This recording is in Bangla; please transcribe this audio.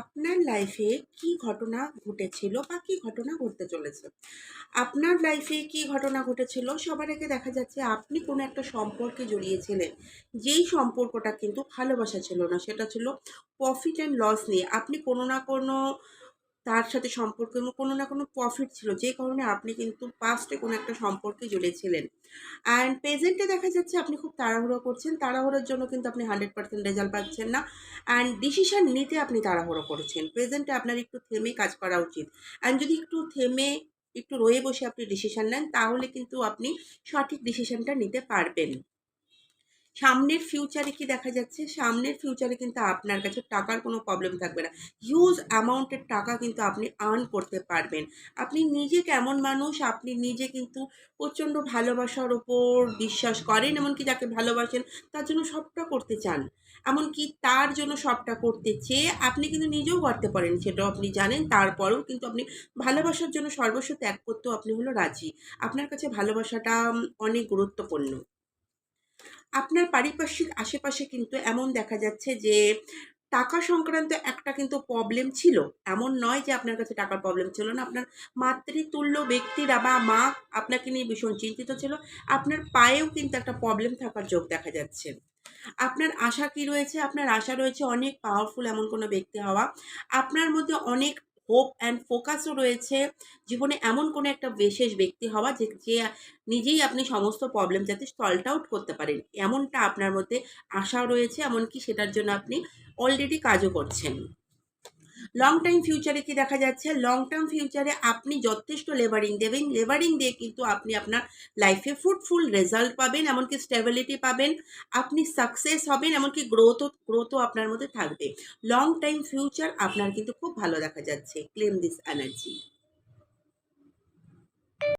আপনার লাইফে কি ঘটনা ঘটেছিল বা কি ঘটনা ঘটতে চলেছে? আপনার লাইফে কি ঘটনা ঘটেছিল? সবার আগে দেখা যাচ্ছে আপনি কোনো একটা সম্পর্কে জড়িয়েছিলেন। যেই সম্পর্কটা কিন্তু ভালোবাসা ছিল না, সেটা ছিল প্রফিট অ্যান্ড লস নিয়ে। আপনি কোনো না কোনো তার সাথে সম্পর্ক এবং কোনো না কোনো প্রফিট ছিল। যে কারণে আপনি কিন্তু পাস্টে কোনো একটা সম্পর্কে জড়িয়েছিলেন। অ্যান্ড প্রেজেন্টে দেখা যাচ্ছে আপনি খুব তাড়াহুড়ো করছেন। তাড়াহুড়োর জন্য কিন্তু আপনি হান্ড্রেড পার্সেন্ট রেজাল্ট পাচ্ছেন না। অ্যান্ড ডিসিশান নিতে আপনি তাড়াহুড়ো করেছেন। প্রেজেন্টে আপনার একটু থেমে কাজ করা উচিত। অ্যান্ড যদি একটু থেমে একটু রয়ে বসে আপনি ডিসিশান নেন, তাহলে কিন্তু আপনি সঠিক ডিসিশানটা নিতে পারবেন। সামনের ফিউচারে কি দেখা যাচ্ছে? সামনের ফিউচারে কিন্তু আপনার কাছে টাকার কোনো প্রবলেম থাকবে না। হিউজ অ্যামাউন্টের টাকা কিন্তু আপনি আর্ন করতে পারবেন। আপনি নিজে কেমন মানুষ, আপনি নিজে কিন্তু প্রচণ্ড ভালোবাসার ওপর বিশ্বাস করেন, এমনকি যাকে ভালোবাসেন, তার জন্য সবটা করতে চান। এমনকি তার জন্য সবটা করতে চেয়ে আপনি কিন্তু নিজেও করতে পারেন, সেটাও আপনি জানেন। তারপরেও কিন্তু আপনি ভালোবাসার জন্য সর্বস্ব ত্যাগ করতেও আপনি হলো রাজি। আপনার কাছে ভালোবাসাটা অনেক গুরুত্বপূর্ণ। আপনার পারিপার্শ্বিক আশেপাশে কিন্তু এমন দেখা যাচ্ছে যে, টাকা সংক্রান্ত একটা কিন্তু প্রবলেম ছিল। এমন নয় যে আপনার কাছে টাকার প্রবলেম ছিল না। আপনার মাতৃতুল্য ব্যক্তিরা বা মা আপনাকে নিয়ে ভীষণ চিন্তিত ছিল। আপনার পায়েও কিন্তু একটা প্রবলেম থাকার যোগ দেখা যাচ্ছে। আপনার আশা কি রয়েছে? আপনার আশা রয়েছে অনেক পাওয়ারফুল এমন কোনো ব্যক্তি হওয়া। আপনার মধ্যে অনেক হোপ অ্যান্ড ফোকাসও রয়েছে জীবনে এমন কোনো একটা বিশেষ ব্যক্তি হওয়া যে যে নিজেই আপনি সমস্ত প্রবলেম যাতে সল্ট আউট করতে পারেন। এমনটা আপনার মধ্যে আশাও রয়েছে, এমনকি সেটার জন্য আপনি অলরেডি কাজও করছেন। লং টাইম ফিউচারে কি দেখা যাচ্ছে? লং টার্ম ফিউচারে আপনি যথেষ্ট লেবারিং দেবেন। লেবারিং দিয়ে কিন্তু আপনি আপনার লাইফে ফ্রুটফুল রেজাল্ট পাবেন, এমনকি স্টেবিলিটি পাবেন। আপনি সাকসেস হবেন, এমনকি গ্রোথও গ্রোথও আপনার মধ্যে থাকবে। লং টাইম ফিউচার আপনার কিন্তু খুব ভালো দেখা যাচ্ছে। Claim this energy